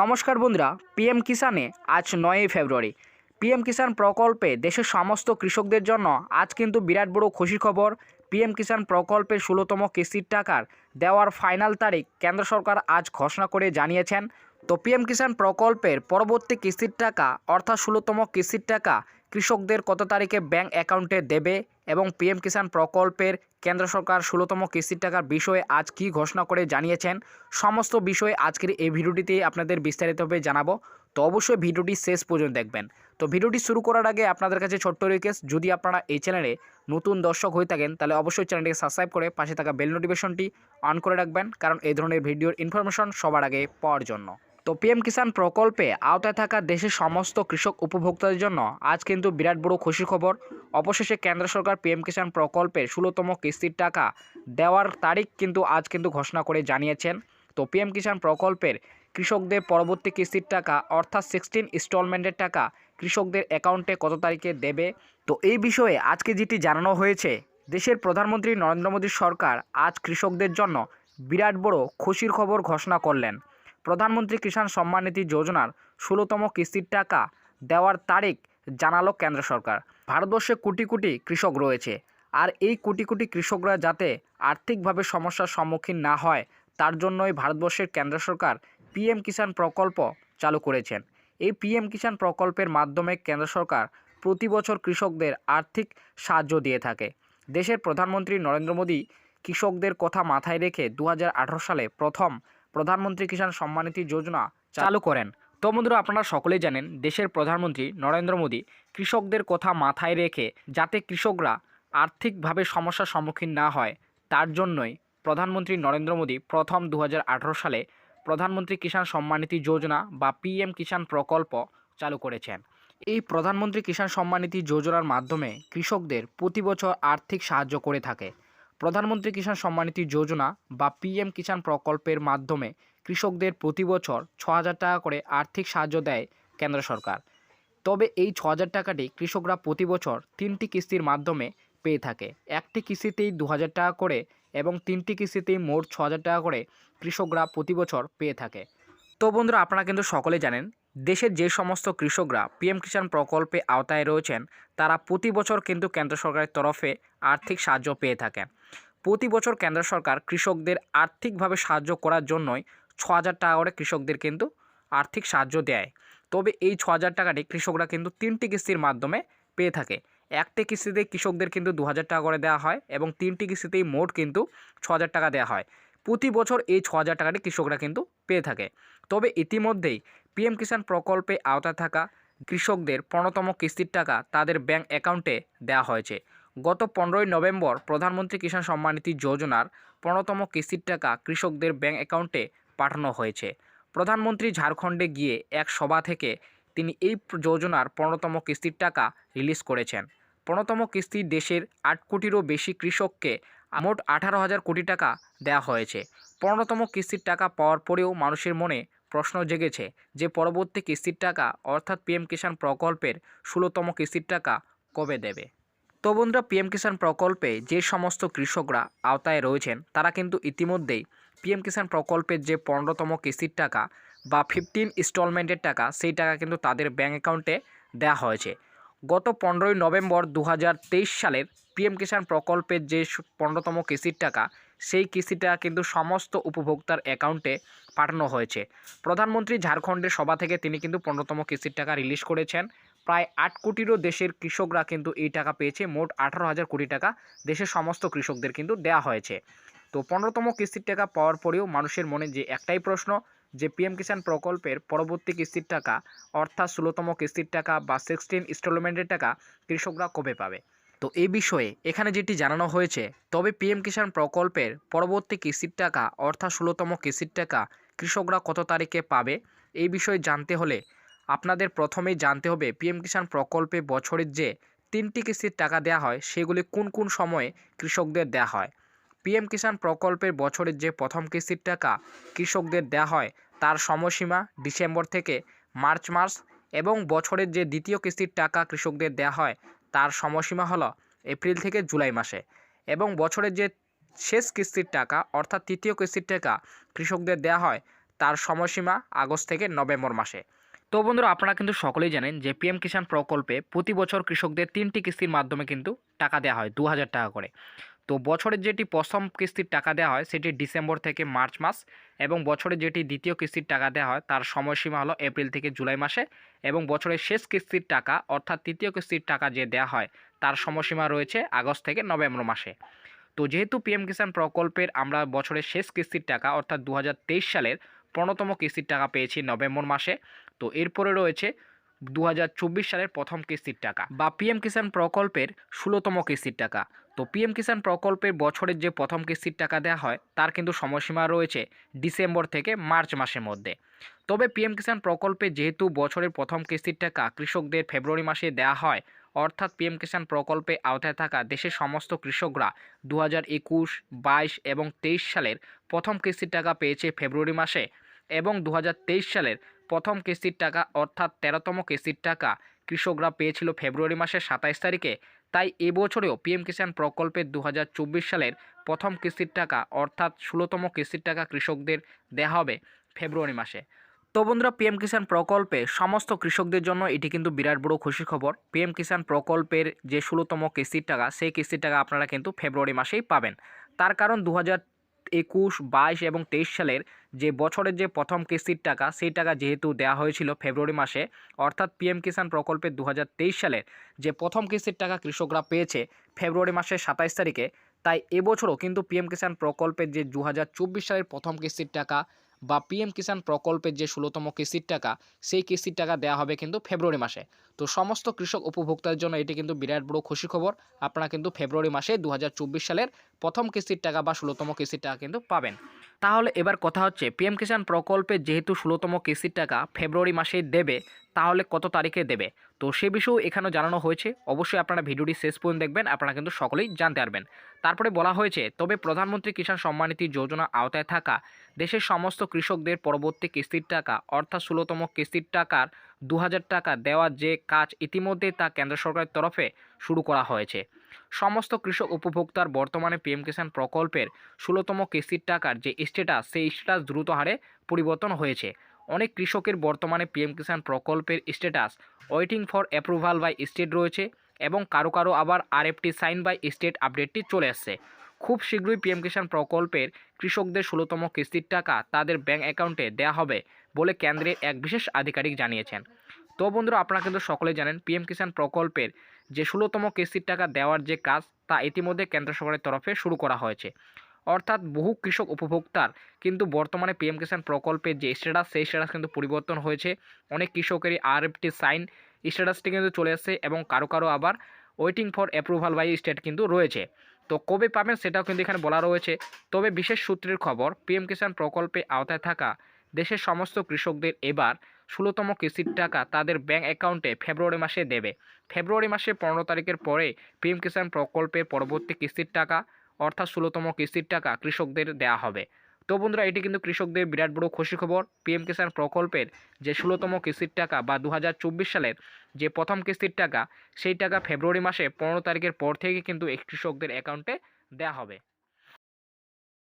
নমস্কার বন্ধুরা, পিএম কিষানে আজ নয়ই ফেব্রুয়ারি। পিএম কিষাণ প্রকল্পে দেশের সমস্ত কৃষকদের জন্য আজ কিন্তু বিরাট বড় খুশির খবর। পিএম কিষাণ প্রকল্পের ষোলোতম কিস্তির টাকার দেওয়ার ফাইনাল তারিখ কেন্দ্র সরকার আজ ঘোষণা করে জানিয়েছেন। তো পিএম কিষাণ প্রকল্পের পরবর্তী কিস্তির টাকা, অর্থাৎ ষোলোতম কিস্তির টাকা কৃষকদের কত তারিখে ব্যাংক অ্যাকাউন্টে দেবে? এবং পিএম কিষাণ প্রকল্পের কেন্দ্র সরকার ষোলোতম কিস্তির টাকার বিষয়ে আজ কী ঘোষণা করে জানিয়েছেন, সমস্ত বিষয়ে আজকের এই ভিডিওটিতে আপনাদের বিস্তারিতভাবে জানাব। তো অবশ্যই ভিডিওটি শেষ পর্যন্ত দেখবেন। তো ভিডিওটি শুরু করার আগে আপনাদের কাছে ছোট্ট রিকোয়েস্ট যদি আপনারা এই চ্যানেলে নতুন দর্শক হয়ে থাকেন, তাহলে অবশ্যই চ্যানেলটিকে সাবস্ক্রাইব করে পাশে থাকা বেল নোটিফিকেশনটি অন করে রাখবেন, কারণ এই ধরনের ভিডিওর ইনফরমেশন সবার আগে পাওয়ার জন্য। তো পিএম কিষাণ প্রকল্পে আওতায় থাকা দেশের সমস্ত কৃষক উপভোক্তাদের জন্য আজ কিন্তু বিরাট বড় খুশির খবর। অবশেষে কেন্দ্র সরকার পিএম কিষাণ প্রকল্পের ষোলোতম কিস্তির টাকা দেওয়ার তারিখ কিন্তু আজ কিন্তু ঘোষণা করে জানিয়েছেন। তো পিএম কিষাণ প্রকল্পের কৃষকদের পরবর্তী কিস্তির টাকা অর্থাৎ সিক্সটিন ইনস্টলমেন্টের টাকা কৃষকদের অ্যাকাউন্টে কত তারিখে দেবে? তো এই বিষয়ে আজকে যেটি জানানো হয়েছে, দেশের প্রধানমন্ত্রী নরেন্দ্র মোদীর সরকার আজ কৃষকদের জন্য বিরাট বড় খুশির খবর ঘোষণা করলেন। প্রধানমন্ত্রী কিষাণ সম্মান নিধি যোজনার ষোলোতম কিস্তির টাকা দেওয়ার তারিখ জানালো কেন্দ্র সরকার। ভারতবর্ষে কোটি কোটি কৃষক রয়েছে। আর এই কোটি কোটি কৃষকরা যাতে আর্থিকভাবে সমস্যার সম্মুখীন না হয়, তার জন্যই ভারতবর্ষের কেন্দ্র সরকার পিএম কিষাণ প্রকল্প চালু করেছেন। এই পিএম কিষাণ প্রকল্পের মাধ্যমে কেন্দ্র সরকার প্রতি বছর কৃষকদের আর্থিক সাহায্য দিয়ে থাকে। দেশের প্রধানমন্ত্রী নরেন্দ্র মোদী কৃষকদের কথা মাথায় রেখে দু হাজার আঠারো সালে প্রথম প্রধানমন্ত্রী কিষাণ সম্মানিধি যোজনা চালু করেন। তো বন্ধুরা, আপনারা সকলেই জানেন, দেশের প্রধানমন্ত্রী নরেন্দ্র মোদী কৃষকদের কথা মাথায় রেখে যাতে কৃষকরা আর্থিকভাবে সমস্যার সম্মুখীন না হয়, তার জন্যই প্রধানমন্ত্রী নরেন্দ্র মোদী প্রথম দু হাজার আঠেরো সালে প্রধানমন্ত্রী কিষাণ সম্মানিধি যোজনা বা পিএম কিষাণ প্রকল্প চালু করেছেন। এই প্রধানমন্ত্রী কিষাণ সম্মানিধি যোজনার মাধ্যমে কৃষকদের প্রতি বছর আর্থিক সাহায্য করে থাকে। প্রধানমন্ত্রী কিষাণ সম্মানিধি যোজনা বা পিএম কিষাণ প্রকল্পের মাধ্যমে কৃষকদের প্রতি বছর ছ হাজার টাকা করে আর্থিক সাহায্য দেয় কেন্দ্র সরকার। তবে এই ছ হাজার টাকাটি কৃষকরা প্রতি বছর তিনটি কিস্তির মাধ্যমে পেয়ে থাকে। একটি কিস্তিতেই দু হাজার টাকা করে এবং তিনটি কিস্তিতেই মোট ছ হাজার টাকা করে কৃষকরা প্রতি বছর পেয়ে থাকে। তো বন্ধুরা, আপনারা কিন্তু সকলে জানেন, দেশের যে সমস্ত কৃষকরা পিএম কিষাণ প্রকল্পে আওতায় রয়েছেন, তারা প্রতি বছর কিন্তু কেন্দ্র সরকারের তরফে আর্থিক সাহায্য পেয়ে থাকেন। প্রতি বছর কেন্দ্র সরকার কৃষকদের আর্থিকভাবে সাহায্য করার জন্যই ছ হাজার টাকা করে কৃষকদের কিন্তু আর্থিক সাহায্য দেয়। তবে এই ছ হাজার টাকাটি কৃষকরা কিন্তু তিনটি কিস্তির মাধ্যমে পেয়ে থাকে। একটি কিস্তিতে কৃষকদের কিন্তু দু হাজার টাকা করে দেওয়া হয় এবং তিনটি কিস্তিতেই মোট কিন্তু ছ হাজার টাকা দেওয়া হয়। প্রতি বছর এই ছ হাজার টাকাটি কৃষকরা কিন্তু পেয়ে থাকে। তবে ইতিমধ্যেই পিএম কিষাণ প্রকল্পে আওতায় থাকা কৃষকদের পনেরোতম কিস্তির টাকা তাদের ব্যাংক অ্যাকাউন্টে দেওয়া হয়েছে। গত পনেরোই নভেম্বর প্রধানমন্ত্রী কিষাণ সম্মানিধি যোজনার পনেরোতম কিস্তির টাকা কৃষকদের ব্যাংক অ্যাকাউন্টে পাঠানো হয়েছে। প্রধানমন্ত্রী ঝাড়খণ্ডে গিয়ে এক সভা থেকে তিনি এই যোজনার পনেরোতম কিস্তির টাকা রিলিজ করেছেন। পনেরোতম কিস্তি দেশের আট কোটিরও বেশি কৃষককে মোট আঠারো হাজার কোটি টাকা দেওয়া হয়েছে। পনেরোতম কিস্তির টাকা পাওয়ার পরেও মানুষের মনে প্রশ্ন জেগেছে যে পরবর্তী কিস্তির টাকা অর্থাৎ পিএম কিষাণ প্রকল্পের ষোলোতম কিস্তির টাকা কবে দেবে। তো বন্ধুরা পিএম কিষাণ প্রকল্পে যে সমস্ত কৃষকরা আওতায় রয়েছেন, তারা কিন্তু ইতিমধ্যেই পিএম কিষাণ প্রকল্পের যে পনেরোতম কিস্তির টাকা বা ফিফটিন ইনস্টলমেন্টের টাকা, সেই টাকা কিন্তু তাদের ব্যাঙ্ক অ্যাকাউন্টে দেওয়া হয়েছে। গত পনেরোই নভেম্বর দু হাজার তেইশ সালের পিএম কিষাণ প্রকল্পের যে পনেরোতম কিস্তির টাকা, সেই কিস্তিটা কিন্তু সমস্ত উপভোক্তার অ্যাকাউন্টে পাঠানো হয়েছে। প্রধানমন্ত্রী ঝাড়খণ্ডের সভা থেকে তিনি কিন্তু পনেরোতম কিস্তির টাকা রিলিজ করেছেন। প্রায় আট কোটিরও দেশের কৃষকরা কিন্তু এই টাকা পেয়েছে। মোট আঠারো হাজার কোটি টাকা দেশের সমস্ত কৃষকদের কিন্তু দেওয়া হয়েছে। তো পনেরোতম কিস্তির টাকা পাওয়ার পরেও মানুষের মনে যে একটাই প্রশ্ন, যে পিএম কিষাণ প্রকল্পের পরবর্তী কিস্তির টাকা, অর্থাৎ ষোলোতম কিস্তির টাকা বা সিক্সটিন ইনস্টলমেন্টের টাকা কৃষকরা কবে পাবে? তো এই বিষয়ে এখানে যেটি জানানো হয়েছে, তবে পিএম কিষাণ প্রকল্পের পরবর্তী কিস্তির টাকা, অর্থাৎ ষোলোতম কিস্তির টাকা কৃষকরা কত তারিখে পাবে? এই বিষয়ে জানতে হলে আপনাদের প্রথমেই জানতে হবে পিএম কিষাণ প্রকল্পে বছরের যে তিনটি কিস্তির টাকা দেওয়া হয়, সেগুলি কোন কোন সময়ে কৃষকদের দেওয়া হয়? পিএম কিষাণ প্রকল্পের বছরের যে প্রথম কিস্তির টাকা কৃষকদের দেওয়া হয়, তার সময়সীমা ডিসেম্বর থেকে মার্চ মাস এবং বছরের যে দ্বিতীয় কিস্তির টাকা কৃষকদের দেওয়া হয়, তার সময়সীমা হলো এপ্রিল থেকে জুলাই মাসে এবং বছরের যে শেষ কিস্তির টাকা, অর্থাৎ তৃতীয় কিস্তির টাকা কৃষকদের দেওয়া হয়, তার সময়সীমা আগস্ট থেকে নভেম্বর মাসে। তো বন্ধুরা, আপনারা কিন্তু সকলেই জানেন যে পিএম কিষাণ প্রকল্পে প্রতি বছর কৃষকদের তিনটি কিস্তির মাধ্যমে কিন্তু টাকা দেওয়া হয় দু হাজার টাকা করে। তো বছরের যেটি প্রথম কিস্তির টাকা দেওয়া হয়, সেটি ডিসেম্বর থেকে মার্চ মাস এবং বছরের যেটি দ্বিতীয় কিস্তির টাকা দেওয়া হয়, তার সময়সীমা হলো এপ্রিল থেকে জুলাই মাসে এবং বছরের শেষ কিস্তির টাকা, অর্থাৎ তৃতীয় কিস্তির টাকা যে দেওয়া হয়, তার সময়সীমা রয়েছে আগস্ট থেকে নভেম্বর মাসে। তো যেহেতু পিএম কিষাণ প্রকল্পের আমরা বছরের শেষ কিস্তির টাকা, অর্থাৎ দু হাজার তেইশ সালের পনেরোতম কিস্তির টাকা পেয়েছি নভেম্বর মাসে তো এরপরে রয়েছে দু হাজার চব্বিশ সালের প্রথম কিস্তির টাকা বা পিএম কিষাণ প্রকল্পের ষোলোতম কিস্তির টাকা। তো পিএম কিষাণ প্রকল্পের বছরের যে প্রথম কিস্তির টাকা দেওয়া হয়, তার কিন্তু সময়সীমা রয়েছে ডিসেম্বর থেকে মার্চ মাসের মধ্যে। তবে পিএম কিষাণ প্রকল্পে যেহেতু বছরের প্রথম কিস্তির টাকা কৃষকদের ফেব্রুয়ারি মাসে দেওয়া হয়, অর্থাৎ পিএম কিষাণ প্রকল্পে আওতায় থাকা দেশের সমস্ত কৃষকরা দু হাজার একুশ, বাইশ এবং তেইশ সালের প্রথম কিস্তির টাকা পেয়েছে ফেব্রুয়ারি মাসে এবং দু হাজার তেইশ সালের প্রথম কিস্তির টাকা, অর্থাৎ তেরোতম কিস্তির টাকা কৃষকরা পেয়েছিল ফেব্রুয়ারি মাসের সাতাইশ তারিখে। তাই এবছরেও পিএম কিষাণ প্রকল্পের দু হাজার চব্বিশ সালের প্রথম কিস্তির টাকা, অর্থাৎ ষোলোতম কিস্তির টাকা কৃষকদের দেওয়া হবে ফেব্রুয়ারি মাসে। তো বন্ধুরা পিএম কিষাণ প্রকল্পে সমস্ত কৃষকদের জন্য এটি কিন্তু বিরাট বড় খুশির খবর। পিএম কিষাণ প্রকল্পের যে ষোলোতম কিস্তির টাকা, সেই কিস্তির টাকা আপনারা কিন্তু ফেব্রুয়ারি মাসেই পাবেন। তার কারণ দু একুশ, বাইশ এবং তেইশ সালের যে বছরের যে প্রথম কিস্তির টাকা, সেই টাকা যেহেতু দেওয়া হয়েছিল ফেব্রুয়ারি মাসে, অর্থাৎ পিএম কিষাণ প্রকল্পের দু সালের যে প্রথম কিস্তির টাকা কৃষকরা পেয়েছে ফেব্রুয়ারি মাসের সাতাইশ তারিখে, তাই এবছরও কিন্তু পিএম কিষাণ প্রকল্পের যে দু হাজার চব্বিশ সালের প্রথম কিস্তির টাকা বা পিএম কিষাণ প্রকল্পের যে ষোলোতম কিস্তির টাকা, সেই কিস্তির টাকা দেওয়া হবে কিন্তু ফেব্রুয়ারি মাসে। তো সমস্ত কৃষক উপভোক্তার জন্য এটি কিন্তু বিরাট বড় খুশি খবর। আপনারা কিন্তু ফেব্রুয়ারি মাসে দু হাজার চব্বিশ সালের প্রথম কিস্তির টাকা বা ষোলোতম কিস্তির টাকা কিন্তু পাবেন। তাহলে এবার কথা হচ্ছে পিএম কিষাণ প্রকল্পে যেহেতু ষোলোতম কিস্তির টাকা ফেব্রুয়ারি মাসে দেবে, তাহলে কত তারিখে দেবে? তো সে বিষয়েও এখানেও জানানো হয়েছে। অবশ্যই আপনারা ভিডিওটি শেষ পর্যন্ত দেখবেন, আপনারা কিন্তু সকলেই জানতে পারবেন। তারপরে বলা হয়েছে, তবে প্রধানমন্ত্রী কিষাণ সম্মানিধি যোজনা আওতায় থাকা দেশের সমস্ত কৃষকদের পরবর্তী কিস্তির টাকা, অর্থাৎ ষোলোতম কিস্তির টাকার দু হাজার টাকা দেওয়ার যে কাজ ইতিমধ্যে তা কেন্দ্র সরকারের তরফে শুরু করা হয়েছে। সমস্ত কৃষক উপভোক্তার বর্তমানে পিএম কিষাণ প্রকল্পের ষোলোতম কিস্তির টাকার যে স্ট্যাটাস সেই স্ট্যাটাস দ্রুত হারে পরিবর্তন হয়েছে। অনেক কৃষকের বর্তমানে পিএম কিষাণ প্রকল্পের status waiting for approval by state রয়েছে এবং কারও কারও আবার আরএফটি সাইন বাই স্টেট আপডেটটি চলে আসছে। খুব শীঘ্রই পিএম কিষাণ প্রকল্পের কৃষকদের ষোলোতম কিস্তির টাকা তাদের ব্যাংক অ্যাকাউন্টে দেওয়া হবে বলে কেন্দ্রের এক বিশেষ আধিকারিক জানিয়েছেন। তো বন্ধুরা, আপনারা কিন্তু সকলে জানেন, পিএম কিষাণ প্রকল্পের যে ষোলোতম কিস্তির টাকা দেওয়ার যে কাজ, তা ইতিমধ্যে কেন্দ্র সরকারের তরফে শুরু করা হয়েছে। অর্থাৎ বহু কৃষক উপভোক্তার কিন্তু বর্তমানে পিএম কিষাণ প্রকল্পের যে স্ট্যাটাস সেই স্ট্যাটাস কিন্তু পরিবর্তন হয়েছে। অনেক কৃষকেরই আরএফটি সাইন স্ট্যাটাসটি কিন্তু চলে আসছে এবং কারও কারও আবার waiting for approval by state কিন্তু রয়েছে। তো কবে পাবেন সেটাও কিন্তু এখানে বলা রয়েছে। তবে বিশেষ সূত্রের খবর, পিএম কিষাণ প্রকল্পে আওতায় থাকা দেশের সমস্ত কৃষকদের এবার ষোলোতম কিস্তির টাকা তাদের ব্যাংক অ্যাকাউন্টে ফেব্রুয়ারি মাসে দেবে। ফেব্রুয়ারি মাসে পনেরো তারিখের পরে পিএম কিষাণ প্রকল্পের পরবর্তী কিস্তির টাকা, অর্থাৎ ষোলোতম কিস্তির টাকা কৃষকদের দেয়া হবে। তো বন্ধুরা, এটি কিন্তু কৃষকদের বিরাট বড় খুশি খবর। পিএম কিষাণ প্রকল্পের যে ষোলোতম কিস্তির টাকা বা দু হাজার চব্বিশ সালের যে প্রথম কিস্তির টাকা, সেই টাকা ফেব্রুয়ারি মাসে পনেরো তারিখের পর থেকে কিন্তু এই কৃষকদের অ্যাকাউন্টে দেওয়া হবে।